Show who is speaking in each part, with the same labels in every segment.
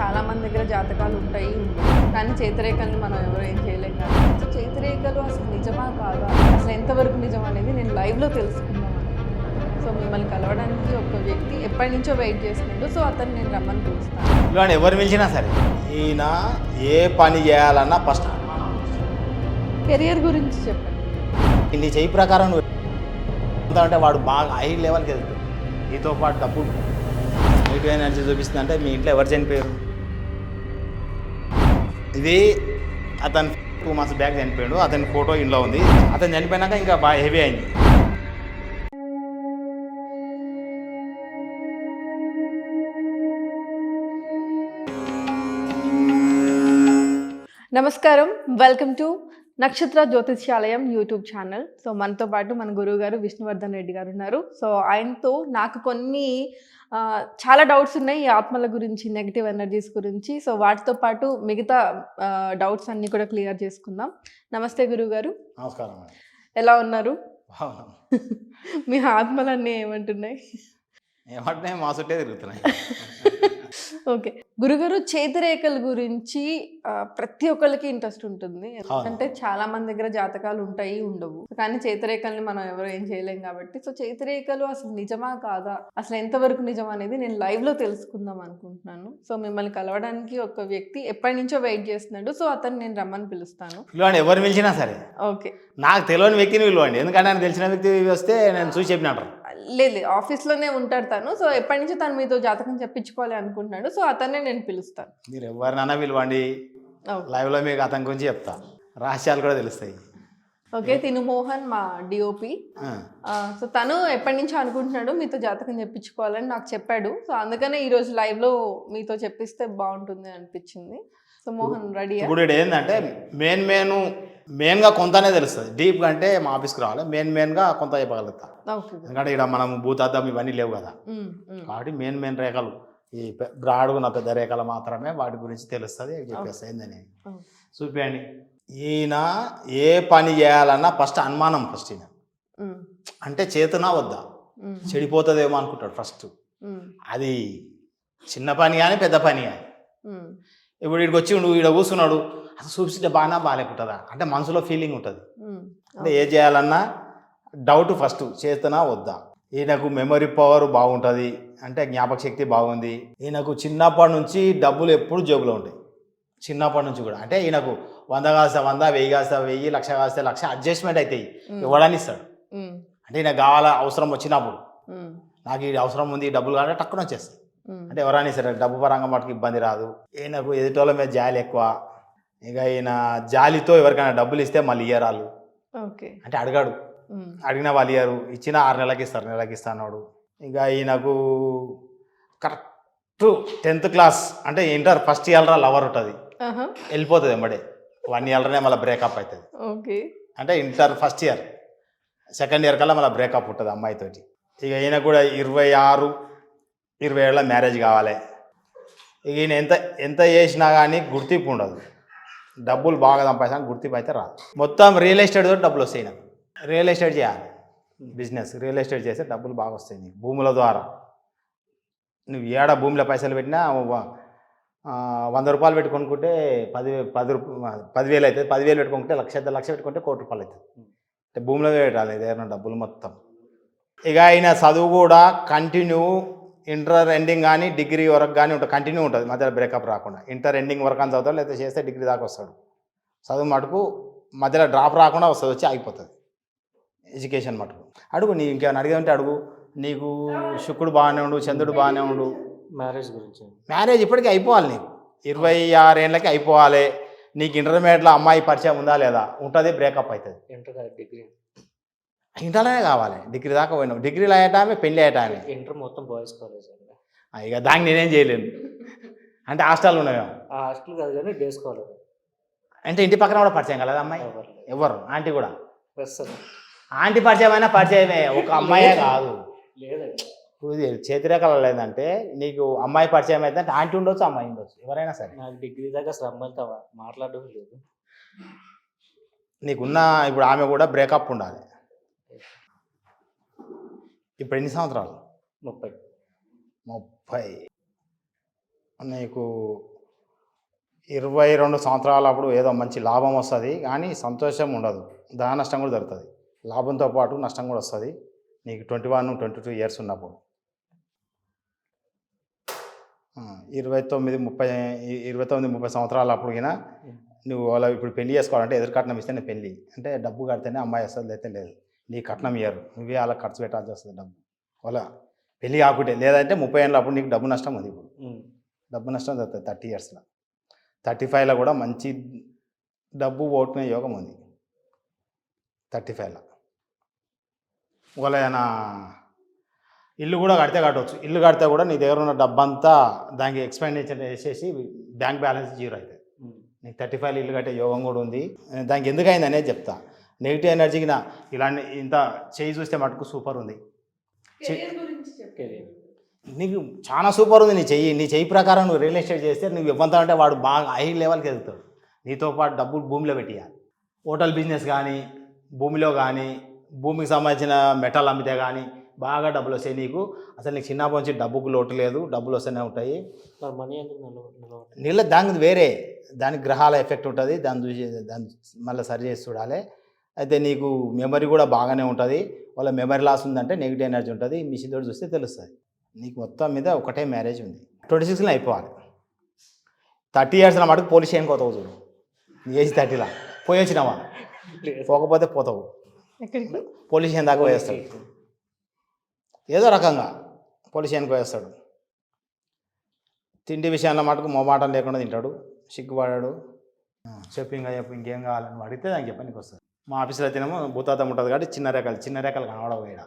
Speaker 1: చాలా మంది దగ్గర జాతకాలు ఉంటాయి. కానీ చేతిరేఖల్ని మనం ఎవరు ఏం చేయలేం కదా. సో చేతిరేఖలు అసలు నిజమా కాదా? అసలు ఎంతవరకు నిజం అనేది నేను లైవ్లో తెలుసుకుందాం అనుకుంటున్నాను. సో మిమ్మల్ని కలవడానికి ఒక వ్యక్తి ఎప్పటి నుంచో వెయిట్ చేస్తున్నాడు. సో అతను నేను రమ్మని పిలుస్తాను.
Speaker 2: ఇలాంటి ఎవరు పిలిచినా సరే ఈయన ఏ పని చేయాలన్నా ఫస్ట్
Speaker 1: కెరియర్ గురించి చెప్పండి.
Speaker 2: నీ చెయ్యి ప్రకారం నువ్వు అంటే వాడు బాగా హై లెవెల్కి వెళ్తాడు. నీతో పాటు డబ్బులు నెగిటివ్ ఎనర్జీ చూపిస్తుంది అంటే మీ ఇంట్లో ఎవరు చనిపోయారు? ఇది అతను టూ మంత్స్ బ్యాక్ చనిపోయాడు. అతని ఫోటో ఇంట్లో ఉంది. అతను చనిపోయినాక ఇంకా బాగా హెవీ అయింది.
Speaker 1: నమస్కారం. వెల్కమ్ టు నక్షత్ర జ్యోతిష్యాలయం యూట్యూబ్ ఛానల్. సో మనతో పాటు మన గురువు గారు విష్ణువర్ధన్ రెడ్డి గారు ఉన్నారు. సో ఆయనతో నాకు కొన్ని చాలా డౌట్స్ ఉన్నాయి ఈ ఆత్మల గురించి నెగిటివ్ ఎనర్జీస్ గురించి. సో వాటితో పాటు మిగతా డౌట్స్ అన్నీ కూడా క్లియర్ చేసుకుందాం. నమస్తే గురువు గారు
Speaker 2: నమస్కారం.
Speaker 1: ఎలా ఉన్నారు. మీ ఆత్మలన్నీ ఏమంటున్నాయి?
Speaker 2: ఏమంటే మా చుట్టే తిరుగుతున్నాయి
Speaker 1: ఓకే. గురుగారు చేతిరేఖల గురించి ప్రతి ఒక్కరికి ఇంట్రెస్ట్ ఉంటుంది. ఎందుకంటే చాలా మంది దగ్గర జాతకాలు ఉంటాయి ఉండవు. కానీ చేతిరేఖల్ని మనం ఎవరు ఏం చేయలేం కాబట్టి. సో చేతిరేఖలు అసలు నిజమా కాదా? అసలు ఎంతవరకు నిజం అనేది నేను లైవ్లో తెలుసుకుందాం అనుకుంటున్నాను. సో మిమ్మల్ని కలవడానికి ఒక వ్యక్తి ఎప్పటి నుంచో వెయిట్ చేస్తున్నాడు. సో అతను నేను రమ్మని పిలుస్తాను.
Speaker 2: పిలవండి ఎవరు పిలిచినా సరే.
Speaker 1: ఓకే.
Speaker 2: నాకు తెలియని వ్యక్తిని పిలవండి. ఎందుకంటే ఆయన తెలిసిన వ్యక్తి వస్తే నేను చూసి చెప్పినట్టు.
Speaker 1: లేదు లేదు. ఆఫీస్లోనే ఉంటాడు తను. సో ఎప్పటి నుంచో తను మీతో జాతకం చెప్పించుకోవాలి అనుకుంటున్నాడు. సో అతన్నే నేను పిలుస్తాను.
Speaker 2: మీరు ఎవరినైనా పిలవండి. లైవ్లో మీకు అతని గురించి చెప్తా. రహస్యాలు కూడా తెలుస్తాయి.
Speaker 1: ఓకే తిను మోహన్ మా డిఓపి. సో తను ఎప్పటి నుంచో అనుకుంటున్నాడు మీతో జాతకం చెప్పించుకోవాలని నాకు చెప్పాడు. సో అందుకనే ఈరోజు లైవ్లో మీతో చెప్పిస్తే బాగుంటుంది అనిపించింది. సో మోహన్ రెడీయా?
Speaker 2: ఇప్పుడు ఏంటంటే మెయిన్ మెయిన్ మెయిన్గా కొంతనే తెలుస్తుంది. డీప్గా అంటే మా ఆఫీస్కి రావాలి. మెయిన్ మెయిన్గా కొంత చెప్పగలుగుతా. ఎందుకంటే ఇక్కడ మనం భూతార్థం ఇవన్నీ లేవు కదా. కాబట్టి మెయిన్ మెయిన్ రేఖలు. ఈ పె- బ్రాడ్గా ఉన్న పెద్ద రేఖలు మాత్రమే వాటి గురించి తెలుస్తుంది చెప్పేస్తాయి ఏందని. చూపించండి ఈయన ఏ పని చేయాలన్నా ఫస్ట్ అనుమానం ఫస్ట్ ఈయన. అంటే చేతనా వద్దా? చెడిపోతుందేమో అనుకుంటాడు ఫస్ట్ అది చిన్న పని కానీ పెద్ద పని కానీ. ఇప్పుడు ఇక్కడికి వచ్చి నువ్వు ఇక్కడ కూర్చున్నాడు. అసలు చూపిస్తే బాగా బాగాలేకుంటుందా? అంటే మనసులో ఫీలింగ్ ఉంటుంది. అంటే ఏ చేయాలన్నా డౌట్ ఫస్ట్ చేతనా వద్దా? ఈయనకు మెమరీ పవర్ బాగుంటుంది అంటే జ్ఞాపక శక్తి బాగుంది. ఈయనకు చిన్నప్పటి నుంచి డబ్బులు ఎప్పుడు జేబులో ఉంటాయి చిన్నప్పటి నుంచి కూడా. అంటే ఈయనకు వంద కాస్త వంద వెయ్యి కాస్త వెయ్యి లక్ష కాస్త లక్ష అడ్జస్ట్మెంట్ అవుతాయి ఇవ్వడానికి ఇస్తాడు. అంటే ఈయన కావాలా అవసరం వచ్చినప్పుడు? నాకు ఈ అవసరం ఉంది ఈ డబ్బులు కావాలంటే టక్కున వచ్చేస్తాయి. అంటే ఎవరైనా సరే డబ్బు పరంగా మటుకు ఇబ్బంది రాదు. ఈయనకు ఎదుటోళ్ళ మీద జాలి ఎక్కువ. ఇక ఈయన జాలితో ఎవరికైనా డబ్బులు ఇస్తే మళ్ళీ ఇయ్యరాలు
Speaker 1: ఓకే.
Speaker 2: అంటే అడగాడు. అడిగిన వాళ్ళు ఇయ్యరు. ఇచ్చిన ఆరు నెలలకి ఇస్తారు నెలకి ఇస్తాడు ఇక ఈయనకు కరెక్ట్ టెన్త్ క్లాస్ అంటే ఇంటర్ ఫస్ట్ ఇయర్రా లవర్ ఉంటుంది. వెళ్ళిపోతుంది ఎంబడే వన్ ఇయర్లోనే మళ్ళీ బ్రేకప్ అవుతుంది
Speaker 1: ఓకే.
Speaker 2: అంటే inter first year. Second year కల్లా మళ్ళీ బ్రేకప్ ఉంటుంది అమ్మాయితోటి ఇక ఈయన కూడా ఇరవై ఆరు ఇరవై ఏళ్ళ మ్యారేజ్ కావాలి. ఇక ఈయన ఎంత ఎంత చేసినా కానీ గుర్తింపు ఉండదు. డబ్బులు బాగా సంపాదించాలి గుర్తింపు అయితే రాదు. మొత్తం రియల్ ఎస్టేట్ తోటి డబ్బులు వస్తాయి నాకు. రియల్ ఎస్టేట్ చేయాలి. బిజినెస్ రియల్ ఎస్టేట్ చేస్తే డబ్బులు బాగా వస్తాయి నీకు. భూముల ద్వారా. నువ్వు ఏడ భూమిలో పైసలు పెట్టినా వంద రూపాయలు పెట్టుకుంటే పది పది రూప పదివేలు అవుతుంది పదివేలు పెట్టుకుంటే లక్ష లక్ష పెట్టుకుంటే కోటి రూపాయలు అవుతుంది అంటే భూమిలో పెట్టాలి ఏదైనా డబ్బులు మొత్తం. ఇక ఆయన చదువు కూడా కంటిన్యూ ఇంటర్ ఎండింగ్ కానీ డిగ్రీ వరకు కానీ ఉంటుంది. కంటిన్యూ ఉంటుంది. మధ్యలో బ్రేకప్ రాకుండా. ఇంటర్ ఎండింగ్ వరకు అని చదువుతాడు లేకపోతే చేస్తే డిగ్రీ దాకా వస్తాడు. చదువు మటుకు మధ్యలో డ్రాప్ రాకుండా వస్తుంది వచ్చి ఆగిపోతుంది. ఎడ్యుకేషన్ మటుకు. అడుగు నీ ఇంకేమైనా అడిగేదంటే అడుగు. నీకు శుక్రుడు బాగానే ఉండు చంద్రుడు బాగానే ఉండు.
Speaker 3: మ్యారేజ్ గురించి.
Speaker 2: మ్యారేజ్ ఇప్పటికీ అయిపోవాలి నీకు. ఇరవై ఆరేళ్ళకి అయిపోవాలి. నీకు ఇంటర్మీడియట్లో అమ్మాయి పరిచయం ఉందా లేదా? ఉంటుంది బ్రేకప్ అవుతుంది.
Speaker 3: Inter degree.
Speaker 2: ఇంటర్లోనే కావాలి. డిగ్రీ దాకా పోయినావు డిగ్రీలు అయ్యేటామే పెళ్ళి అయ్యేటామే
Speaker 3: ఇంటర్ మొత్తం బాయ్స్ కాలేజ్ అండి.
Speaker 2: ఇక దానికి నేనేం చేయలేను. అంటే హాస్టల్ ఉన్నాయేమో
Speaker 3: ఆ హాస్టల్ కాదు కానీ డేస్ కాలేజ్
Speaker 2: అంటే ఇంటి పక్కన కూడా పరిచయం కలదా అమ్మాయి?
Speaker 3: ఎవరు
Speaker 2: ఆంటీ కూడా? ఆంటీ పరిచయం అయినా పరిచయమే. ఒక అమ్మాయే కాదు.
Speaker 3: లేదండి.
Speaker 2: ఇప్పుడు ఇది చేతిరేఖలు లేదంటే నీకు అమ్మాయి పరిచయం అయితే అంటే ఆంటీ ఉండొచ్చు అమ్మాయి ఉండొచ్చు. ఎవరైనా సరే.
Speaker 3: నాకు డిగ్రీ దాకా అమ్మాయిలతో మాట్లాడడం లేదు.
Speaker 2: నీకున్న ఇప్పుడు ఆమె కూడా బ్రేకప్ ఉండాలి. ఇప్పుడు ఎన్ని సంవత్సరాలు?
Speaker 3: ముప్పై.
Speaker 2: ముప్పై. నీకు ఇరవై రెండు సంవత్సరాల అప్పుడు ఏదో మంచి లాభం వస్తుంది కానీ సంతోషం ఉండదు. దాని నష్టం కూడా జరుగుతుంది. లాభంతో పాటు నష్టం కూడా వస్తుంది. నీకు twenty one twenty two years ఉన్నప్పుడు. ఇరవై తొమ్మిది ముప్పై ఇరవై తొమ్మిది ముప్పై సంవత్సరాల అప్పుడు గిన నువ్వు వాళ్ళ ఇప్పుడు పెళ్ళి చేసుకోవాలంటే ఎదురు కట్నం ఇస్తేనే పెళ్ళి. అంటే డబ్బు కడితేనే అమ్మాయి వస్తుంది అయితే లేదు. నీ కట్నం ఇయ్యరు. నువ్వే అలా ఖర్చు పెట్టాల్సి వస్తుంది డబ్బు. వాళ్ళ పెళ్ళి కాకుంటే లేదంటే ముప్పై ఏళ్ళ అప్పుడు నీకు డబ్బు నష్టం ఉంది ఇప్పుడు. డబ్బు నష్టం జరుగుతుంది థర్టీ ఇయర్స్లో థర్టీ ఫైవ్లో కూడా మంచి డబ్బు ఓటుకునే యోగం ఉంది. థర్టీ ఫైవ్లో ఒకవేళ ఇల్లు కూడా కడితే కట్టవచ్చు ఇల్లు కడితే కూడా నీ దగ్గర ఉన్న డబ్బంతా దానికి ఎక్స్పెండిచర్ వేసేసి బ్యాంక్ బ్యాలెన్స్ జీరో అవుతుంది. నీకు థర్టీ ఫైవ్ ఇల్లు కట్టే యోగం కూడా ఉంది. దానికి ఎందుకు అయింది అనేది చెప్తా. నెగిటివ్ ఎనర్జీకి నా ఇలాంటి ఇంత చేయి చూస్తే మటుకు సూపర్ ఉంది.
Speaker 3: కెరీర్
Speaker 2: నీకు చాలా సూపర్ ఉంది నీ చెయ్యి. నీ చెయ్యి ప్రకారం నువ్వు రియల్ ఎస్టేట్ చేస్తే నువ్వు ఇవ్వంతా అంటే వాడు బాగా హై లెవెల్కి ఎదుగుతాడు. నీతో పాటు డబ్బులు భూమిలో పెట్టియాలి. హోటల్ బిజినెస్ కానీ భూమిలో కానీ భూమికి సంబంధించిన మెటల్ అమ్మితే కానీ బాగా డబ్బులు వస్తాయి నీకు. అసలు నీకు చిన్నప్పటి నుంచి డబ్బుకు లోటు లేదు. డబ్బులు వస్తూనే ఉంటాయి. నీళ్ళ దానికి వేరే. దానికి గ్రహాల ఎఫెక్ట్ ఉంటుంది. దాన్ని చూసి దాన్ని మళ్ళీ సరి చేసి చూడాలి. అయితే నీకు మెమరీ కూడా బాగానే ఉంటుంది. వాళ్ళ మెమరీ లాస్ ఉందంటే నెగిటివ్ ఎనర్జీ ఉంటుంది. మిషన్ తోటి చూస్తే తెలుస్తుంది. నీకు మొత్తం మీద ఒకటే మ్యారేజ్ ఉంది. ట్వంటీ సిక్స్లో అయిపోవాలి. థర్టీ ఇయర్స్లో మటుకు పోలీస్ స్టేషన్కి పోతావు చూడు. నీ ఏజ్ థర్టీలా పోయి వచ్చినావా? పోకపోతే పోతావు. పోలీస్ స్టేషన్ దాకా పోయేస్తాడు. ఏదో రకంగా పోలీస్ స్టేషన్కి పోయేస్తాడు. తిండి విషయంలో మటుకు మొమాటం లేకుండా తింటాడు. సిగ్గుపడాడు. చెప్పు ఇంకా చెప్పు ఇంకేం కావాలని అడిగితే దానికి చెప్పడానికి వస్తుంది. మా ఆఫీస్లో అయితేనేమో భూతాతం ఉంటుంది కాబట్టి చిన్న రేఖలు చిన్న రేఖలు కనబడవు ఇక్కడ.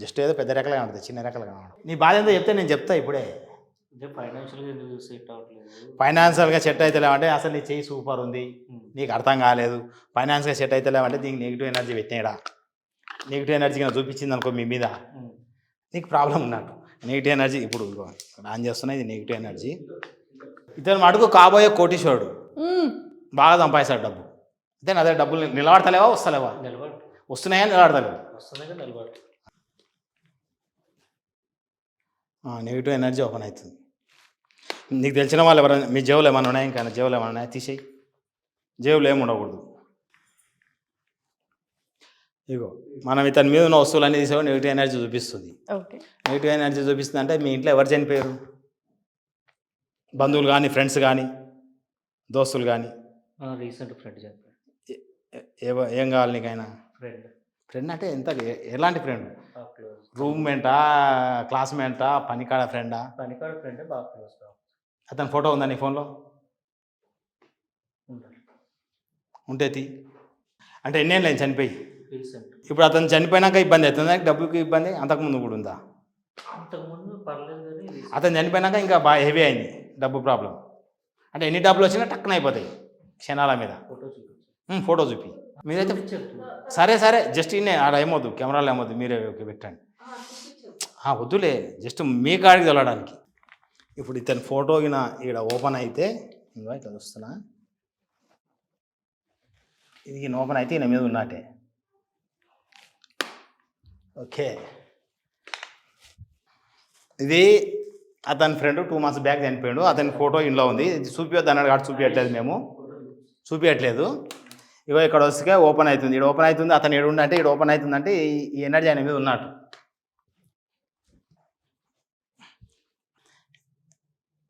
Speaker 2: జస్ట్ ఏదో పెద్ద రేఖలు కనబడుతుంది చిన్న రేఖలు కనబడవు. నీ బాధ ఏందో చెప్తే నేను చెప్తా ఇప్పుడే.
Speaker 3: ఫైనాన్షియల్గా సెట్ అవ్వట్లేదు?
Speaker 2: ఫైనాన్షియల్గా సెట్ అవుతలేమంటే అసలు నీ చెయ్యి సూపర్ ఉంది. నీకు అర్థం కాలేదు. ఫైనాన్స్గా సెట్ అవుతలేమంటే దీనికి నెగిటివ్ ఎనర్జీ పెట్టినాడా నెగిటివ్ ఎనర్జీ నాకు చూపించింది అనుకో మీ మీద. నీకు ప్రాబ్లం ఉన్నట్టు. నెగిటివ్ ఎనర్జీ ఇప్పుడు ఆన్ చేస్తున్నా ఇది నెగిటివ్ ఎనర్జీ ఇతను మటుకు కాబోయే కోటీశ్వరుడు. బాగా సంపాదిస్తాడు డబ్బు. అయితే అదే డబ్బులు నిలబడతలేవా వస్తలేవా?
Speaker 3: నిలబడి
Speaker 2: వస్తున్నాయా నిలబడతలేవు? నెగిటివ్ ఎనర్జీ ఓపెన్ అవుతుంది. నీకు తెలిసిన వాళ్ళు ఎవరైనా మీ జేబులు ఏమైనా ఉన్నాయి ఇంకా? జేబులు ఏమైనా ఉన్నాయా? తీసేయి. జేబులు ఏమి ఉండకూడదు. ఇగో మనం ఇతని మీద ఉన్న వస్తువులన్నీ తీసేవాడు నెగిటివ్ ఎనర్జీ చూపిస్తుంది.
Speaker 1: ఓకే
Speaker 2: నెగిటివ్ ఎనర్జీ చూపిస్తుంది అంటే మీ ఇంట్లో ఎవరు చనిపోయారు? బంధువులు కానీ ఫ్రెండ్స్ కానీ దోస్తులు కానీ
Speaker 3: రీసెంట్ ఫ్రెండ్ చెప్పాడు
Speaker 2: ఏ ఏం కావాలి నీకైనా?
Speaker 3: ఫ్రెండ్
Speaker 2: ఫ్రెండ్ అంటే ఎంత ఎలాంటి ఫ్రెండ్ రూమ్మేటా క్లాస్మేటా పనికాడ ఫ్రెండా
Speaker 3: పనికాడ ఫ్రెండ్ బాగా క్లోజ్
Speaker 2: అతని ఫోటో ఉందా నీ ఫోన్లో? ఉంటే తీ. అంటే ఎన్నేళ్ళు నేను చనిపోయి? ఇప్పుడు అతను చనిపోయినాక ఇబ్బంది అవుతుందా? డబ్బుకి ఇబ్బంది? అంతకుముందు కూడా ఉందా? అతను చనిపోయినాక ఇంకా బాగా హెవీ అయింది డబ్బు ప్రాబ్లం అంటే ఎన్ని డబ్బులు వచ్చినా టక్కున అయిపోతాయి క్షణాల మీద.
Speaker 3: ఫోటో
Speaker 2: ఉమ్, ఫోటో చూపి. మీరైతే సరే సరే జస్ట్ ఇన్నే ఆడ ఏమొద్దు కెమెరాలో ఏమొద్దు మీరే ఓకే పెట్టండి వద్దులే జస్ట్ మీ కాడికి వెళ్ళడానికి. ఇప్పుడు ఇతని ఫోటో ఇక్కడ ఓపెన్ అయితే ఇంకో ఇట్లా చూస్తున్నా. ఇది ఈయన ఓపెన్ అయితే ఈయన మీద ఉన్నట్టే. ఓకే. ఇది అతని ఫ్రెండ్ టూ మంత్స్ బ్యాక్ చనిపోయాడు. అతని ఫోటో ఇంట్లో ఉంది. ఇది చూపించొద్దు అన్నాడు కాబట్టి చూపించట్లేదు మేము. చూపించట్లేదు ఇగో ఇక్కడ వస్తే ఓపెన్ అవుతుంది. ఇక్కడ ఓపెన్ అవుతుంది అతను ఏడు అంటే ఇక్కడ ఓపెన్ అవుతుంది అంటే ఈ- ఎనర్జీ అనేది మీద ఉన్నట్టు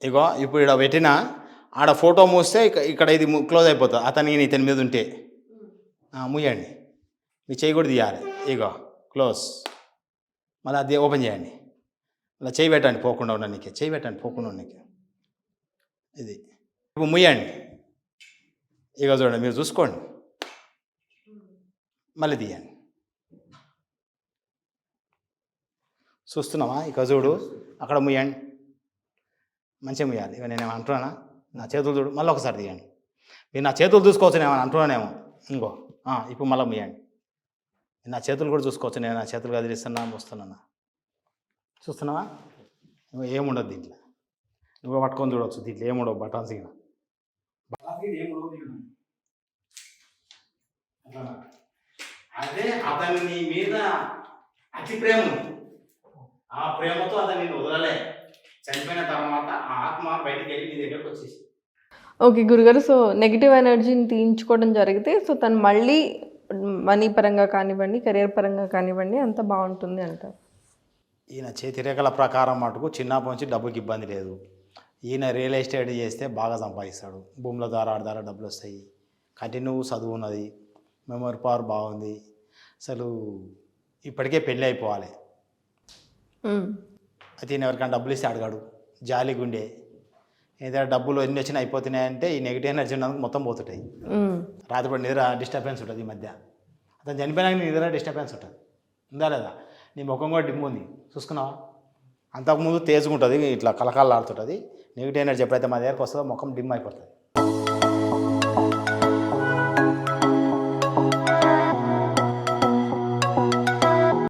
Speaker 2: ఇగో ఇప్పుడు ఇక్కడ పెట్టిన ఆడ ఫోటో మూస్తే ఇక్కడ ఇది క్లోజ్ అయిపోతుంది. అతని ఇతని మీద ఉంటే. ముయ్యండి మీ చేయి కూడా తీయాలి. ఇగో క్లోజ్ మళ్ళీ అది ఓపెన్ చేయండి. మళ్ళీ చేయి పెట్టండి పోకుండా ఉండడానికి చేయి పెట్టండి పోకుండా ఉండడానికి ఇది. ఇప్పుడు ముయ్యండి ఇక చూడండి మీరు చూసుకోండి. మళ్ళీ తీయండి. చూస్తున్నావా? ఇక చూడు. అక్కడ ముయ్యండి. మంచిగా ముయ్యాలి. ఇక నేను అంటున్నానా? నా చేతులు చూడు. మళ్ళీ ఒకసారి తీయండి. మీరు నా చేతులు చూసుకోవచ్చు నేను ఏమైనా అంటున్నానేమో. ఇంకో. ఇప్పుడు మళ్ళీ ముయ్యండి. నా చేతులు కూడా చూసుకోవచ్చు. నేను నా చేతులు కదిలిస్తున్నా వస్తున్నానా చూస్తున్నావా? నువ్వు ఏముండదు దీంట్లో. నువ్వు పట్టుకొని చూడవచ్చు దీంట్లో ఏముండవు బటన్స్ ఇక. అదే అతని నీ మీద అతి ప్రేమ. ఆ ప్రేమతో అతను వదలలే. చనిపోయిన తర్వాత ఆ ఆత్మ బయటికి వెళ్ళి నీ దగ్గరకు వచ్చేసి
Speaker 1: ఓకే గురుగారు సో నెగిటివ్ ఎనర్జీని తీయించుకోవడం జరిగితే సో తను మళ్ళీ మనీ పరంగా కానివ్వండి కెరియర్ పరంగా కానివ్వండి అంత బాగుంటుంది అంటారు.
Speaker 2: ఈయన చేతి రేఖల ప్రకారం మటుకు చిన్నప్పటి నుంచి డబ్బుకి ఇబ్బంది లేదు. ఈయన రియల్ ఎస్టేట్ చేస్తే బాగా సంపాదిస్తాడు. భూముల ద్వారా ఆడ ద్వారా డబ్బులు వస్తాయి. కంటిన్యూ చదువు ఉన్నది. మెమరీ పవర్ బాగుంది. అసలు ఇప్పటికే పెళ్ళి అయిపోవాలి. అయితే ఈయన ఎవరికైనా డబ్బులు ఇస్తే అడగాడు. జాలి గుండె. ఏదైనా డబ్బులు ఎన్ని వచ్చినా అయిపోతున్నాయంటే ఈ నెగిటివ్ ఎనర్జీ ఉన్నందుకు మొత్తం పోతుంటాయి. రాత్రిపూట నిద్ర డిస్టర్బెన్స్ ఉంటుంది ఈ మధ్య. అతను చనిపోయినాక నీ నిద్ర డిస్టర్బెన్స్ ఉంటుంది. ఉందా లేదా? నీ ముఖం కూడా డిమ్ ఉంది. చూసుకున్నావా? అంతకుముందు తేజుగా ఉంటుంది ఇట్లా కలకాలు ఆడుతుంటుంది నెగిటివ్ ఎనర్జీ ఎప్పుడైతే మా దగ్గరకు వస్తుందో ముఖం డిమ్ అయిపోతుంది.